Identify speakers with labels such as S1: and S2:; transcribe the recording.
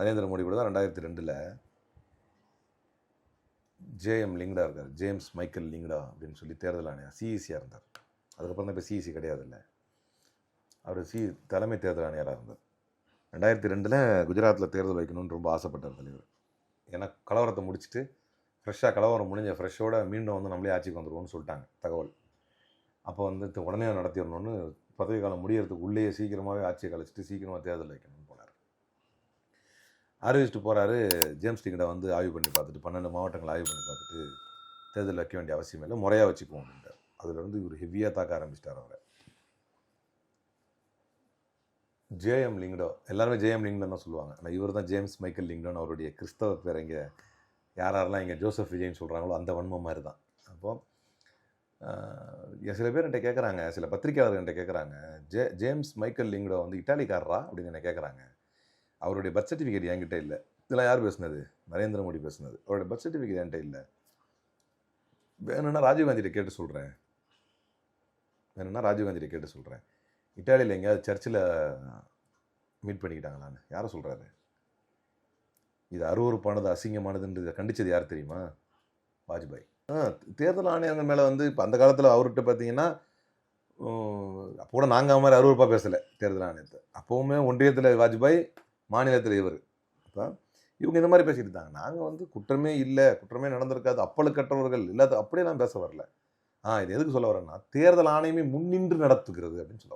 S1: நரேந்திர மோடி கூட தான் ரெண்டாயிரத்தி ரெண்டில் ஜேஎம் லிங்டா இருக்கார். ஜேம்ஸ் மைக்கேல் லிங்டா அப்படின்னு சொல்லி தேர்தல் ஆணையர் சிஇசியாக இருந்தார். அதுக்கப்புறம் தான் இப்போ சிஇசி கிடையாது இல்லை அவர் சி தலைமை தேர்தல் ஆணையராக இருந்தார். ரெண்டாயிரத்தி ரெண்டில் குஜராத்தில் தேர்தல் வைக்கணும்னு ரொம்ப ஆசைப்பட்டார் தலைவர். ஏன்னா கலவரத்தை முடிச்சுட்டு ஃப்ரெஷ்ஷாக கலவரம் முடிஞ்ச ஃப்ரெஷ்ஷோட மீண்டும் வந்து நம்மளே ஆட்சிக்கு வந்துருவோம்னு சொல்லிட்டாங்க தகவல். அப்போ வந்து உடனே நடத்திடணும்னு பதவி காலம் முடியறதுக்கு உள்ளேயே சீக்கிரமாகவே ஆட்சியை கழிச்சிட்டு சீக்கிரமாக தேர்தல் வைக்கணும். அறிவிச்சுட்டு போகிறாரு ஜேம்ஸ் டிங்கடா வந்து ஆய்வு பண்ணி பார்த்துட்டு பன்னெண்டு மாவட்டங்களை ஆய்வு பண்ணி பார்த்துட்டு தேர்தல் வைக்க வேண்டிய அவசியம் இல்லை முறையாக வச்சுக்குவோம் அப்படின்ட்டார். அதில் வந்து இவர் ஹெவியாக தாக்க ஆரம்பிச்சிட்டார் அவரை. ஜேஎம் லிங்டோ எல்லாருமே ஜேஎம் லிங்டோ தான் சொல்லுவாங்க. ஆனால் இவர் தான் ஜேம்ஸ் மைக்கேல் லிங்டோன்னு அவருடைய கிறிஸ்தவ பேர் இங்கே யார் யாரெல்லாம் இங்கே ஜோசப் விஜய்னு சொல்கிறாங்களோ அந்த வன்மம் மாதிரி தான். அப்போது சில பேர் என்கிட்ட கேட்குறாங்க சில பத்திரிக்கையாளர்கள் என்கிட்ட கேட்குறாங்க ஜே ஜேம்ஸ் மைக்கேல் லிங்டோ வந்து இட்டாலிக்காரரா? அப்படின்னு என்ன கேட்குறாங்க அவருடைய பர்த் சர்டிஃபிகேட் என்கிட்ட இல்லை. இதெல்லாம் யார் பேசுனது? நரேந்திர மோடி பேசுனது. அவருடைய பர்த் சர்டிஃபிகேட் என்கிட்ட இல்லை. வேணும்னா ராஜீவ்காந்திகிட்ட கேட்டு சொல்கிறேன் வேணும்னா ராஜீவ்காந்திகிட்ட கேட்டு சொல்கிறேன் இட்டாலியில் எங்கேயாவது சர்ச்சில் மீட் பண்ணிக்கிட்டாங்களான்னு யாரை சொல்கிறாரு இது அருவறுப்பானது அசிங்கமானதுன்றது கண்டிச்சது யார் தெரியுமா? வாஜ்பாய். ஆ தேர்தல் ஆணையங்கள் மேலே வந்து இப்போ அந்த காலத்தில் அவர்கிட்ட பார்த்தீங்கன்னா அப்போ கூட நாங்கள் மாதிரி அருவறுப்பாக பேசலை தேர்தல் ஆணையத்தை. அப்போவுமே ஒன்றியத்தில் வாஜ்பாய் மாநிலத்தில் இவர். அப்போ இவங்க இந்த மாதிரி பேசிட்டு இருந்தாங்க. நாங்கள் வந்து குற்றமே இல்லை குற்றமே நடந்திருக்காது அப்பழுக்கற்றவர்கள் இல்லாத அப்படியே நான் பேச வரல. ஆ இது எதுக்கு சொல்ல வரேன்னா தேர்தல் ஆணையமே முன்னின்று நடத்துகிறது அப்படின்னு சொல்ல